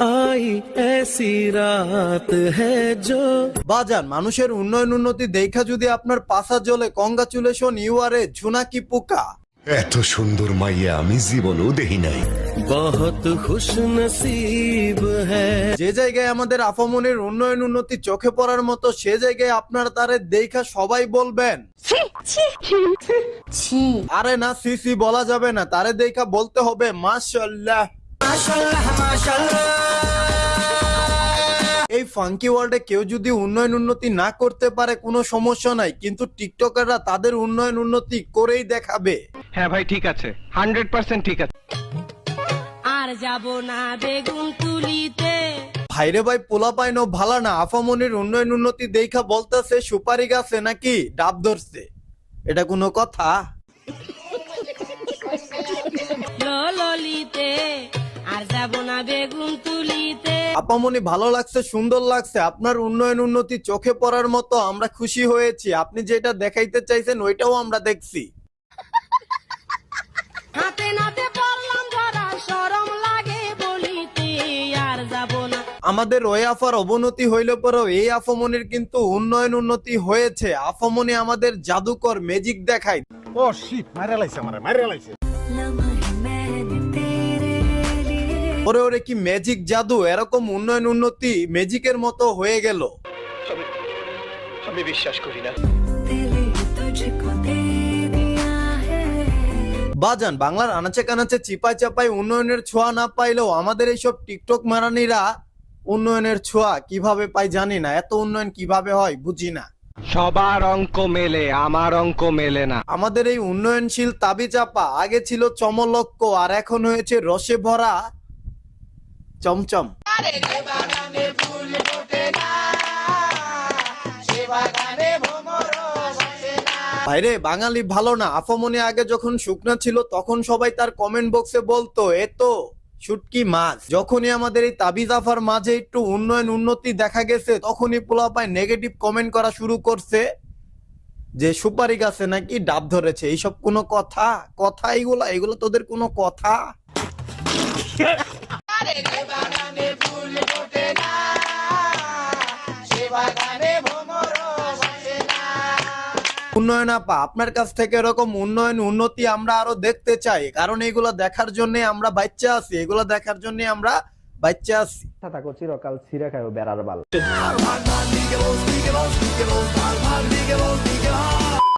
I AC রাত হো বাজান মানুষের উন্নয়ন উন্নতি দেখা যদি আপনার পাশা জলে কংগ্রাচুলেশন ইউ আর এ জুনাকি পোকা? এত সুন্দর মাইয়া আমি জীবনও দেখি নাই। বহুত খুশ নসিব যে জায়গায় আমাদের আফমনের উন্নয়ন উন্নতি চোখে পড়ার মতো সে জায়গায় আপনার তারে দেখা সবাই বলবেন। আরে না সি সি বলা যাবে না তারে দেখা বলতে হবে মাশাল্লাহ এই ফাঙ্কি ওয়ার্ল্ডে কেউ যদি উন্নয়ন উন্নতি না করতে পারে কোনো সমস্যা নাই। কিন্তু টিকটকাররা তাদের উন্নয়ন উন্নতি করেই দেখাবে। হ্যাঁ ভাই ঠিক আছে। হান্ড্রেড পার্সেন্ট ঠিক আছে। আর যাব না বেগুন তুলিতে। ভাইরে ভাই পোলা পাইনো ভালা না। আফামনির উন্নয়ন উন্নতি দেখা বলতেছে সুপারি গাছে নাকি ডাব ধরছে। এটা কোনো কথা? ললিতে আর যাব না বেগুন তুলিতে। আপামনি ভালো লাগছে সুন্দর লাগছে। আপনার উন্নয়ন উন্নতি চোখে পড়ার মতো আমরা খুশি হয়েছি। আপনি যেটা দেখাইতে চাইছেন ওইটাও আমরা দেখছি। হাতে নাতে পড়লাম ধরা সরম লাগে বলিতে। আর যাব না। আমাদের ওই আফার অবনতি হইলে পরেও এই আফামনির কিন্তু উন্নয়ন উন্নতি হয়েছে। আফামনি আমাদের জাদুকর ম্যাজিক দেখায়। ও শিট মারা লাইছে আমারে মারা লাইছে। ওরে ওরে কি ম্যাজিক জাদু? এরকম উন্নয়ন উন্নতি ম্যাজিকের মতো হয়ে গেল। আমি বিশ্বাস করি না। বাজান বাংলার আনাচে কানাচে চিপায় চাপায় উন্নয়নের ছোঁয়া না পাইলেও আমাদের এইসব টিকটক মারানিরা উন্নয়নের ছোঁয়া কীভাবে পাই জানি না। এত উন্নয়ন কীভাবে হয় বুঝি না। সবার অঙ্ক মেলে আমার অঙ্ক মেলে না। আমাদের এই উন্নয়নশীল তাবি চাপা আগে ছিল চমলক্ষ আর এখন হয়েছে রসে ভরা চমচম। ভাইরে, বাঙালি ভালো না। আফমনি আগে যখন শুকনা ছিল, তখন সবাই তার কমেন্ট বক্সে বলতো, এ তো শুটকি মাছ। যখনই আমাদের এই তাবিজাফার মাঝে একটু উন্নয়ন, উন্নতি দেখা গেছে, তখনই পোলাপায় নেগেটিভ কমেন্ট করা শুরু করছে, যে সুপারি গাছে নাকি ডাব ধরেছে। এইসব কোনো কথা? কথা এগুলা এগুলো তোদের কোনো কথা? উন্নয়ন আপা, আপনার কাছ থেকে এরকম উন্নয়ন, উন্নতি আমরা আরও দেখতে চাই। কারণ এগুলো দেখার জন্য আমরা বাচ্চা আছি, এগুলো দেখার জন্য আমরা বাচ্চা আছি। থাকো চিরকাল ছিঁড়ে খাইও বেড়ার বাল।